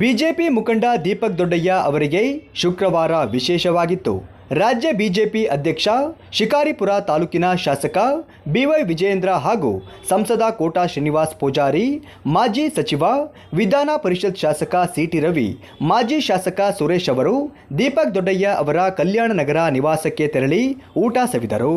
BJP ಮುಖಂಡ ದೀಪಕ್ ದೊಡ್ಡಯ್ಯ ಅವರಿಗೆ ಶುಕ್ರವಾರ ವಿಶೇಷವಾಗಿತ್ತು. ರಾಜ್ಯ ಬಿಜೆಪಿ ಅಧ್ಯಕ್ಷ, ಶಿಕಾರಿಪುರ ತಾಲೂಕಿನ ಶಾಸಕ ಬಿವೈ ವಿಜಯೇಂದ್ರ ಹಾಗೂ ಸಂಸದ ಕೋಟಾ ಶ್ರೀನಿವಾಸ್ ಪೂಜಾರಿ, ಮಾಜಿ ಸಚಿವ, ವಿಧಾನ ಪರಿಷತ್ ಶಾಸಕ ಸಿಟಿ ರವಿ, ಮಾಜಿ ಶಾಸಕ ಸುರೇಶ್ ಅವರು, ದೀಪಕ್ ದೊಡ್ಡಯ್ಯ ಅವರ ಕಲ್ಯಾಣ ನಗರ ನಿವಾಸಕ್ಕೆ ತೆರಳಿ ಊಟ ಸವಿದರು.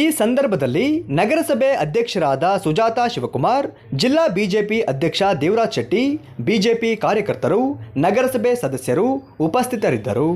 ಈ ಸಂದರ್ಭದಲ್ಲಿ ನಗರಸಭೆ ಅಧ್ಯಕ್ಷರಾದ ಸುಜಾತಾ ಶಿವಕುಮಾರ್, ಜಿಲ್ಲಾ ಬಿಜೆಪಿ ಅಧ್ಯಕ್ಷ ದೇವರಾಜ್ ಶೆಟ್ಟಿ, ಬಿಜೆಪಿ ಕಾರ್ಯಕರ್ತರು, ನಗರಸಭೆ ಸದಸ್ಯರು ಉಪಸ್ಥಿತರಿದ್ದರು.